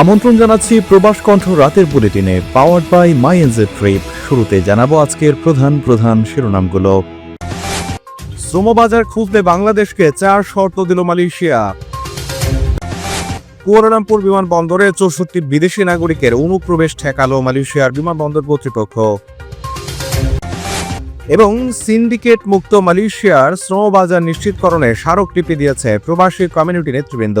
আমন্ত্রণ জানাচ্ছি প্রবাস কণ্ঠ রাতের বুলেটিনে powered by my NJ trip শুরুতে জানাব আজকের প্রধান প্রধান শিরোনামগুলো। শ্রমবাজার খুঁজতে বাংলাদেশকে চার শর্ত দিল মালয়েশিয়া। কুয়ালালামপুর বিমানবন্দরে চৌষট্টি বিদেশি নাগরিকের অনুপ্রবেশ ঠেকালো মালয়েশিয়ার বিমানবন্দর কর্তৃপক্ষ। এবং সিন্ডিকেট মুক্ত মালয়েশিয়ার শ্রমবাজার নিশ্চিতকরণে স্মারক স্মারকলিপি দিয়েছে প্রবাসী কমিউনিটি নেতৃবৃন্দ।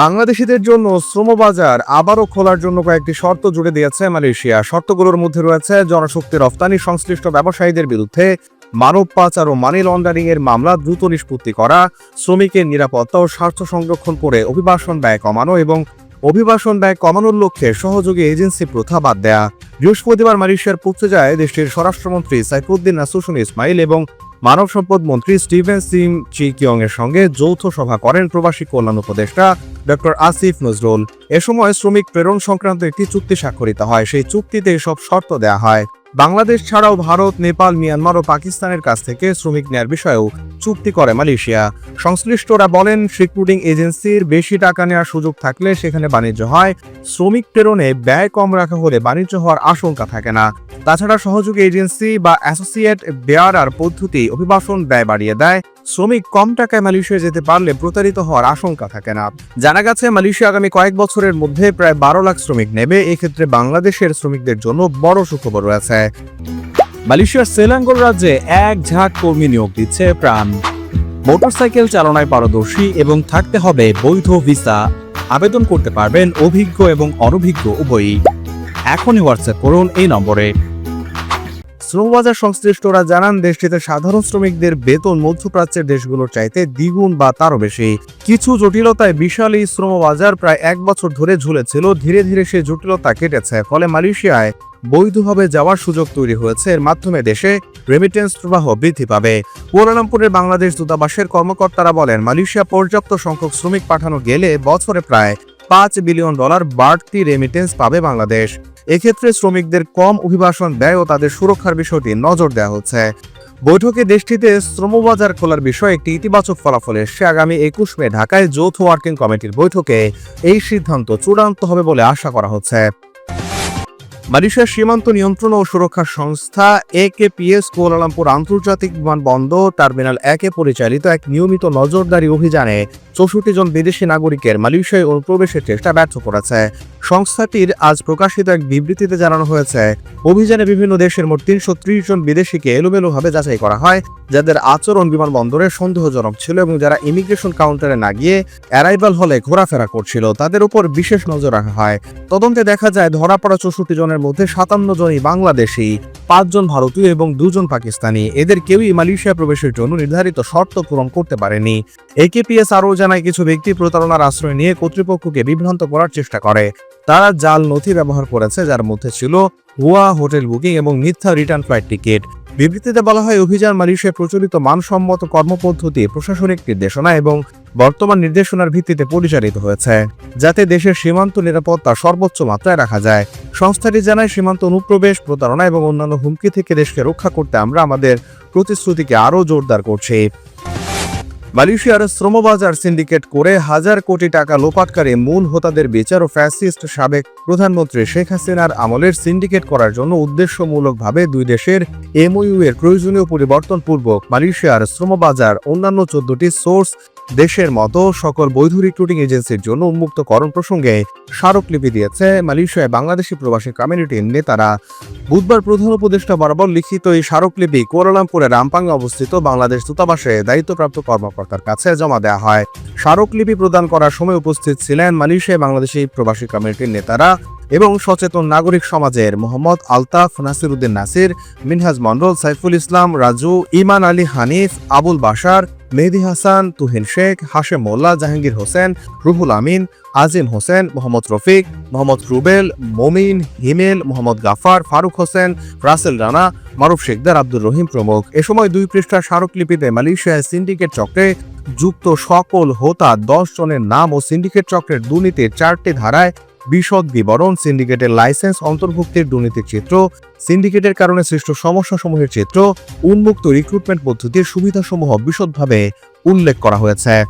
বাংলাদেশিদের জন্য শ্রমবাজার আবারও খোলার জন্য কয়েকটি শর্ত জুড়ে দিয়েছে মালয়েশিয়া। শর্তগুলোর মধ্যে রয়েছে জনশক্তি রফতানি, সংশ্লিষ্ট ব্যবসায়ীদের বিরুদ্ধে মানব পাচার ও মানি লন্ডারিং এর মামলা দ্রুত নিষ্পত্তি করা, শ্রমিকের নিরাপত্তা ও স্বার্থ সংরক্ষণ করে অভিবাসন ব্যয় কমানো এবং অভিবাসন ব্যয় কমানোর লক্ষ্যে সহযোগী এজেন্সি প্রথা বাদ দেয়া। বৃহস্পতিবার মালয়েশিয়ার পৌঁছে দেশটির স্বরাষ্ট্রমন্ত্রী সাইফুদ্দিন নাসুসুন ইসমাইল এবং মানব সম্পদ মন্ত্রী স্টিভেন সিম চি কিয়ং এর সঙ্গে যৌথ সভা করেন প্রবাসী কল্যাণ উপদেষ্টা ডক্টর আসিফ নজরুল। এ সময় শ্রমিক প্রেরণ সংক্রান্ত একটি চুক্তি স্বাক্ষরিত হয়। সেই চুক্তিতে এসব শর্ত দেয়া হয়। বাংলাদেশ ছাড়াও ভারত, নেপাল, মিয়ানমার ও পাকিস্তানের কাছ থেকে শ্রমিক নেয়ার বিষয়েও চুক্তি করে মালয়েশিয়া। সংশ্লিষ্টরা বলেন, রিক্রুটিং এজেন্সির বেশি টাকা নেওয়ার সুযোগ থাকলে সেখানে বাণিজ্য হয়। শ্রমিক প্রেরণে ব্যয় কম রাখা হলে বাণিজ্য হওয়ার আশঙ্কা থাকে না। তাছাড়া সহযোগী এজেন্সি বা অ্যাসোসিয়েট বেয়ার আর পদ্ধতি অভিবাসন ব্যয় বাড়িয়ে দেয়। শ্রমিক কম টাকায় মালয়েশিয়া যেতে পারলে প্রতারিত হওয়ার আশঙ্কা থাকে না। জানা গেছে, মালয়েশিয়া আগামী কয়েক বছরের মধ্যে প্রায় বারো লাখ শ্রমিক নেবে। এক্ষেত্রে বাংলাদেশের শ্রমিকদের জন্য বড় সুখবর রয়েছে। মালয়েশিয়ার সেলাঙ্গোর রাজ্যে এক ঝাঁক কর্মী নিয়োগ দিচ্ছে প্রাণ। মোটরসাইকেল চালনায় পারদর্শী এবং থাকতে হবে বৈধ ভিসা। আবেদন করতে পারবেন অভিজ্ঞ এবং অনভিজ্ঞ উভয়ই। এখনই হোয়াটসঅ্যাপ করুন এই নম্বরে। শ্রমবাজার সংশ্লিষ্টরা জানান, দেশটিতে সাধারণ শ্রমিকদের বেতন মধ্যপ্রাচ্যের দেশগুলোর চাইতে দ্বিগুণ বা তারও বেশি। কিছু জটিলতায় বিশাল এই শ্রমবাজার প্রায় এক বছর ধরে ঝুলেছিল। ধীরে ধীরে সে জটিলতা কেটেছে, ফলে মালয়েশিয়ায় বৈধভাবে যাওয়ার সুযোগ তৈরি হয়েছে। এর মাধ্যমে দেশে রেমিটেন্স প্রবাহ বৃদ্ধি পাবে। কুয়ালালামপুরের বাংলাদেশ দূতাবাসের কর্মকর্তারা বলেন, মালয়েশিয়া পর্যাপ্ত সংখ্যক শ্রমিক পাঠানো গেলে বছরে প্রায় পাঁচ বিলিয়ন ডলার বাড়তি রেমিটেন্স পাবে বাংলাদেশ। এক্ষেত্রে শ্রমিকদের কম অভিবাসন ব্যয় ও তাদের সুরক্ষার বিষয়টি নজর দেওয়া হচ্ছে। বৈঠকে দেশটিতে শ্রমবাজার খোলার বিষয়ে একটি ইতিবাচক ফলাফল এসে আগামী একুশ মে ঢাকায় যৌথ ওয়ার্কিং কমিটির বৈঠকে এই সিদ্ধান্ত চূড়ান্ত হবে বলে আশা করা হচ্ছে। মালয়েশিয়ার সীমান্ত নিয়ন্ত্রণ ও সুরক্ষা সংস্থা একেপিএস কুয়ালালামপুর আন্তর্জাতিক বিমানবন্দর টার্মিনাল একে পরিচালিত এক নিয়মিত নজরদারি অভিযানে চৌষট্টি জন বিদেশি নাগরিকের মালয়েশিয়ায় অনুপ্রবেশের চেষ্টা ব্যর্থ করেছে। সংস্থাটির আজ প্রকাশিত এক বিবৃতিতে জানানো হয়েছে, অভিযানে বিভিন্ন দেশের মোট তিনশো ত্রিশ জন বিদেশিকে এলোমেলোভাবে যাচাই করা হয়, যাদের আচরণ বিমানবন্দরে সন্দেহজনক ছিল এবং যারা ইমিগ্রেশন কাউন্টারে না গিয়ে অ্যারাইভাল হলে ঘোরাফেরা করছিল, তাদের উপর বিশেষ নজর রাখা হয়। তদন্তে দেখা যায়, ধরা পড়া চৌষট্টি জনের মধ্যে সাতান্ন জনই বাংলাদেশি। পাঁচজন ভারতীয় এবং দুজন পাকিস্তানি। এদের কেউই মালয়েশিয়া প্রবেশের জন্য নির্ধারিত শর্ত পূরণ করতে পারেনি। একেপিএস আরও জানায়, কিছু ব্যক্তি প্রতারণার আশ্রয় নিয়ে কর্তৃপক্ষকে বিভ্রান্ত করার চেষ্টা করে। তারা জাল নথি ব্যবহার করেছে, যার মধ্যে ছিল ভুয়া হোটেল বুকিং এবং মিথ্যা রিটার্ন ফ্লাইট টিকিট। বিবৃতিতে বলা হয়, অভিযান মালয়েশিয়ায় প্রচলিত মানসম্মত কর্মপদ্ধতি, প্রশাসনিক নির্দেশনা এবং বর্তমান নির্দেশনার ভিত্তিতে পরিচালিত হয়েছে, যাতে দেশের সীমান্ত নিরাপত্তা সর্বোচ্চ মাত্রায় রাখা যায়। সংস্থাটি জানায়, সীমান্ত অনুপ্রবেশ, প্রতারণা এবং অন্যান্য হুমকি থেকে দেশকে রক্ষা করতে আমরা আমাদের প্রতিশ্রুতিকে আরও জোরদার করছি। মালয়েশিয়ার শ্রমবাজার সিন্ডিকেট করে হাজার কোটি টাকা লোপাটকারী মূল হোতাদের বিচার ও ফ্যাসিস্ট সাবেক প্রধানমন্ত্রী শেখ হাসিনার আমলের সিন্ডিকেট করার জন্য উদ্দেশ্যমূলকভাবে দুই দেশের এমওইউ এর প্রয়োজনীয় পরিবর্তন পূর্বক মালয়েশিয়ার শ্রমবাজার অন্যান্য চোদ্দটি সোর্স দেশের মতো সকল বৈধ রিক্রুটিং এজেন্সির জন্য উন্মুক্তকরণ প্রসঙ্গে স্মারকলিপি দিয়েছে মালয়েশিয়ায় বাংলাদেশি প্রবাসী কমিউনিটির নেতারা। বুধবার প্রধান উপদেষ্টা বরাবর লিখিত এই স্মারকলিপি কুয়ালালামপুরের রামপাঙ্গে অবস্থিত বাংলাদেশ দূতাবাসে দায়িত্বপ্রাপ্ত কর্মকর্তার কাছে জমা দেওয়া হয়। স্মারকলিপি প্রদান করার সময় উপস্থিত ছিলেন মালয়েশিয়া বাংলাদেশী প্রবাসী কমিটির নেতারা এবং সচেতন নাগরিক সমাজের মোহাম্মদ আলতাফ নাসির উদ্দিন নাসির, মিনহাজ মন্ডল সাইফুল ইসলাম, রাজু, ইমান আলী হানিফ, আবুল বাশার মেহেদি হাসান, তুহিন শেখ, হাশেম মোল্লা, জাহাঙ্গীর হোসেন, রুহুল আমিন, আজিম হোসেন, মোহাম্মদ রফিক, মোহাম্মদ রুবেল, মমিন, হিমেল, মোহাম্মদ গাফার, ফারুক হোসেন, রাসেল রানা, মারুফ শেখদার, আব্দুর রহিম প্রমুখ। এ সময় দুই পৃষ্ঠার স্মারকলিপিতে মালয়েশিয়ায় সিন্ডিকেট চক্রে যুক্ত সকল হোতা দশ জনের নাম ও সিন্ডিকেট চক্রের দুর্নীতির চারটি ধারায় বিশদ বিবরণ সিন্ডিকেটের লাইসেন্স অন্তর্ভুক্তির দুর্নীতির চিত্র সিন্ডিকেটের কারণে সৃষ্ট সমস্যাসমূহের চিত্র, উন্মুক্ত রিক্রুটমেন্ট পদ্ধতির সুবিধাসমূহ বিশদভাবে উল্লেখ করা হয়েছে।